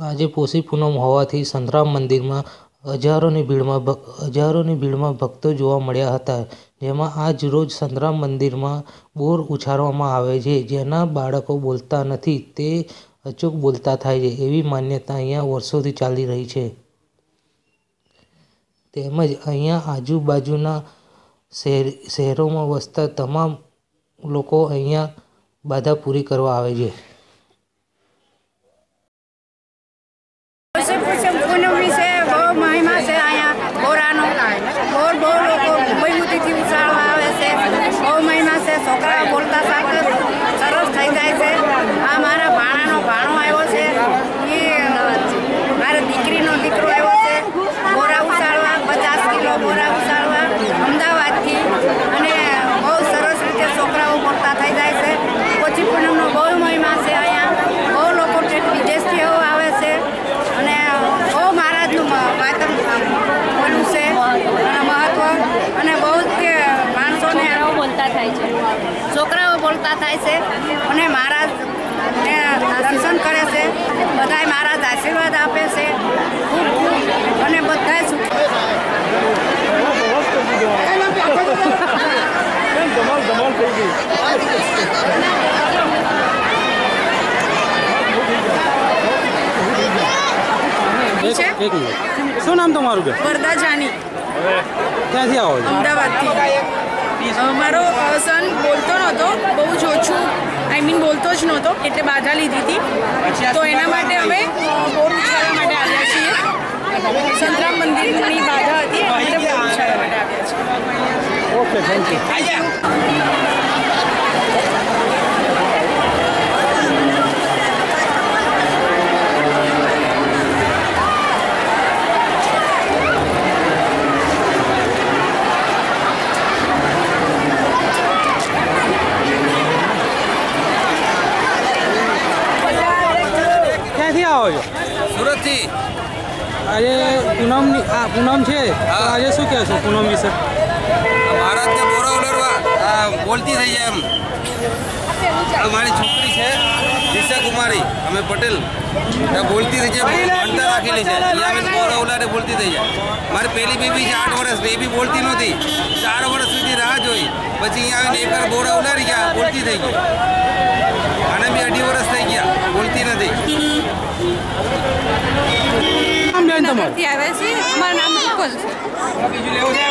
આજે પોષી પૂનમ હોવાથી સંતરામ મંદિરમાં હજારોની ભીડમાં હજારોની ભીડમાં ભક્તો જોવા મળ્યા હતા. જેમાં આજ રોજ સંતરામ મંદિરમાં બોર ઉછાળવામાં આવે છે. જેના બાળકો બોલતા નથી, તે અચૂક બોલતા થાય છે એવી માન્યતા અહીંયા વર્ષોથી ચાલી રહી છે. તેમજ અહીંયા આજુબાજુના શહેર, શહેરોમાં વસતા તમામ લોકો અહીંયા બાધા પૂરી કરવા આવે છે પૂનમ વિશે બહુ મહિમા છે અહીંયા બોરાનો બોર બહુ લોકો મુંબઈ સુધીથી ઉછાળવા આવે છે બહુ મહિમા છે છોકરાઓ બોલતા સાથે સરસ થઈ જાય છે આ મારા ભાણાનો ભાણો આવ્યો છે એ મારા દીકરીનો દીકરો આવ્યો છે બોરા ઉછાળવા પચાસ કિલો બોરા ઉછાળવા અમદાવાદથી અને બહુ સરસ રીતે છોકરાઓ બોલતા થઈ જાય છે પછી પૂનમનો બહુ મહિમા છે અહીંયા બહુ લોકો વિદેશથી આવે છે અને બહુ મહારાજનું માતમ બોલું છે અને મહત્વ અને બહુ જ માણસોને છોકરાઓ બોલતા થાય છે છોકરાઓ થાય છે અને મહારાજ ને દર્શન કરે છે. બધાય મહારાજ આશીર્વાદ આપે છે. ખૂબ ખૂબ અને બધાય સુખ. ધમાલ ધમાલ થઈ ગઈ એક એક મિનિટ. શું નામ તમારું બેન? વરદા જાની ક્યાંથી આવો છો? અમદાવાદથી. મારો અ, સન બોલતો નહોતો બહુ જ ઓછું આઈ મીન બોલતો જ નહોતો એટલે બાધા લીધી હતી. તો એના માટે અમે અ, બોર ઉછાળવા માટે આવ્યા છીએ. સંતરામ મંદિરની બાધા હતી એના માટે બોર ઉછાળવા માટે આવ્યા છીએ. ઓકે થેન્ક યુ ક્યાંથી આવો છો સુરતથી? આજે પૂનમની આ પૂનમ છે. તો આજે શું કહેશો પૂનમ વિશે? મહારાજને બોરા ઉલરવા બોલતી થઈ જાય એમ. મારી છોકરી છે દિશા કુમારી અમે પટેલ. બોલતી થઈ જાય ભણતા રાખેલી છે. અહીંયા અમે બોરા ઉલારે બોલતી થઈ જાય. મારી પહેલી બેબી છે આઠ વર્ષ એ બી બોલતી નહોતી. ચાર વર્ષ સુધી રાહ જોઈ. પછી અહીંયા આવીને એકવાર બોરા ઉલારી ગયા બોલતી થઈ ગઈ. અને બી અઢી વર્ષ થઈ ગયા બોલતી નથી. નામ આવે છે. અમારું નામ રૂપલ છે.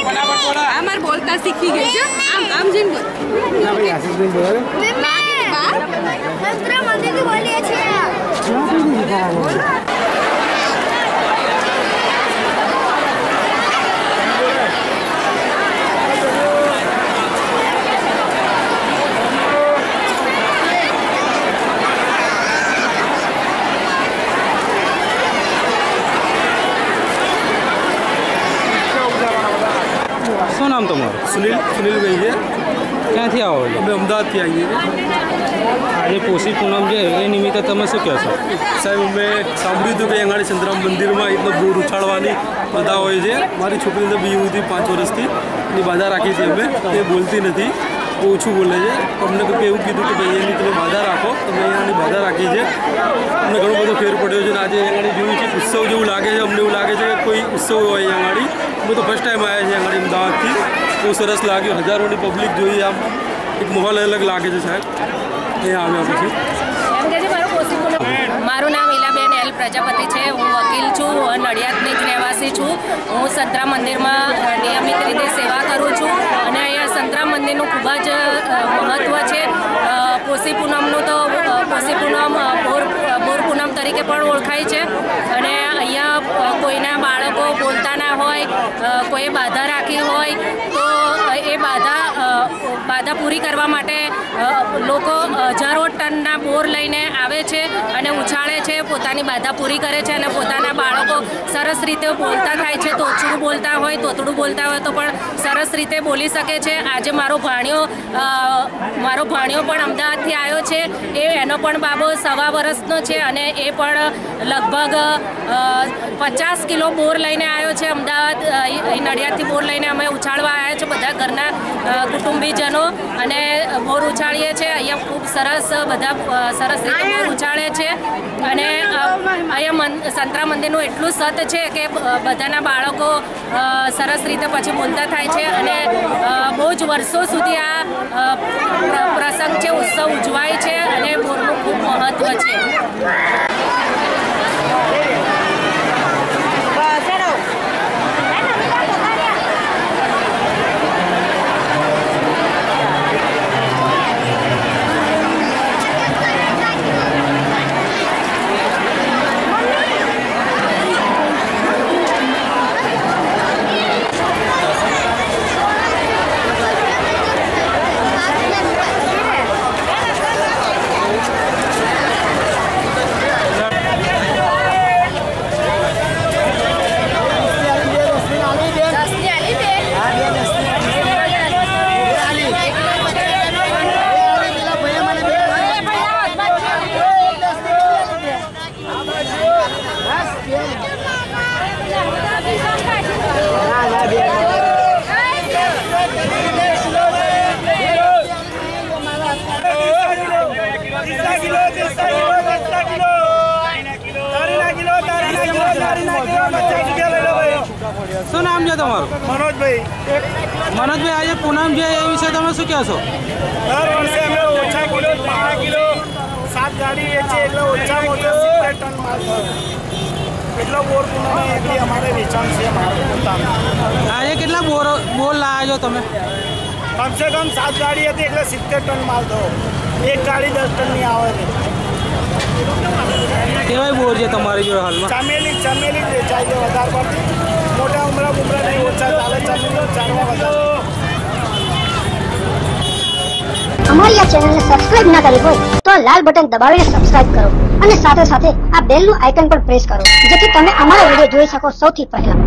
અમારે બોલતા શીખી ગઈ છે. આમ આમ જેમ બોલ. શું નામ તમારું? સુનિલ સુનિલભાઈ છે ક્યાંથી આવો છો? અમે અમદાવાદથી આવીએ આજે પોષી પૂનમ છે એ નિમિત્તે તમે શું કહેશો? સાહેબ અમે સાંભળ્યું હતું કે અંગાડી સંતરામ મંદિરમાં એટલો દૂર ઉછાળવાની બધા હોય છે. મારી છોકરીને બી હતી પાંચ વર્ષથી એની બાધા રાખી છે અમે. એ બોલતી નથી ઓછું બોલે છે. તમને કોઈ એવું કીધું કે ભાઈ એની તમે બાધા રાખો તમે એની બાધા રાખી છે. અમને ઘણો બધો ફેર પડ્યો છે અને આજે આગળ જોયું છે ઉત્સવ જેવું લાગે છે અમને એવું લાગે છે કે કોઈ ઉત્સવ હોય અહીંયા અમે તો ફર્સ્ટ ટાઈમ આવ્યા છીએ આગળ અમદાવાદથી. બહુ સરસ લાગ્યું. હજારોની પબ્લિક જોઈએ આમ. એક માહોલ અલગ લાગે છે સાહેબ. એ આવ્યા પછી. મારું નામ. ઈલાબેન એલ પ્રજાપતિ છે. હું વકીલ છું. હું નડિયાદની જ રહેવાસી છું. હું સંતરા મંદિરમાં નિયમિત રીતે સેવા કરું છું. અને અહીંયા સંતરા મંદિરનું ખૂબ જ મહત્ત્વ છે અ, પોષી પૂનમનું તો અ, પોષી પૂનમ અ, બોર બોર પૂનમ તરીકે પણ ઓળખાય છે. અને અહીંયા કોઈના બાળકો બોલતા ના હોય કોઈ બાધા રાખી હોય બાધા પૂરી કરવા માટે લોકો હજારો ટનના બોર લઈને આવે છે અને ઉછાળે છે, પોતાની બાધા પૂરી કરે છે અને પોતાના બાળકો સરસ રીતે બોલતા થાય છે. તોછડું બોલતા હોય, તોતડું બોલતા હોય તો પણ સરસ રીતે બોલી શકે છે. આજે મારો ભાણિયો મારો ભાણિયો પણ અમદાવાદથી આવ્યો છે. એ એનો પણ બાબો સવા વર્ષનો છે અને એ પણ લગભગ પચાસ કિલો બોર લઈને આવ્યો છે. અમદાવાદ નડિયાદથી બોર લઈને અમે ઉછાળવા આવ્યા છે. બધા ઘરના કુટુંબીજનો. અને બોર ઉછાળીએ છીએ અહીંયા ખૂબ સરસ બધા સરસ રીતે બોર ઉછાળે છે. અને અહીંયા સંતરા મંદિરનું એટલું સત છે કે બધાના બાળકો સરસ રીતે પછી બોલતા થાય છે. અને બહુ જ વર્ષો સુધી આ પ્રસંગ છે ઉત્સવ ઉજવાય છે અને બોરનું ખૂબ મહત્ત્વ છે. શું નામ છે તમારું? મનોજભાઈ. મનોજભાઈ આજે પૂનમ છે એ વિશે તમે શું કહેશો? દર વર્ષે અમે ઓછા કિલો પાંચ કિલો સાત ગાડી વેચીએ એટલે ઓછામાં ઓછો સિત્તેર ટન માલ એટલો બોર પૂનમે એટલી અમારે વેચાણ છે આજે કેટલા બોર બોર લાવ્યા છો તમે? કમસે કમ સાત ગાડી હતી એટલે સિત્તેર ટન માલ થયો. એક ગાડી દસ ટનની આવે છે. કેવાય બોર છે તમારી જોડે હાલમાં? ચમેલી ચમેલી વેચાય છે વધારે પડતી. મોટા ઉમરા ઉમરા નહીં ઓછા ચાલે ચામેલી ચાલવા વધારે. અમારી આ ચેનલને સબસ્ક્રાઇબ ના કરી હોય તો આ લાલ બટન દબાવીને સબસ્ક્રાઇબ કરો અને સાથે સાથે આ બેલનું આઇકન પણ પ્રેસ કરો જેથી તમે અમારા વીડિયો જોઈ શકો સૌથી પહેલા.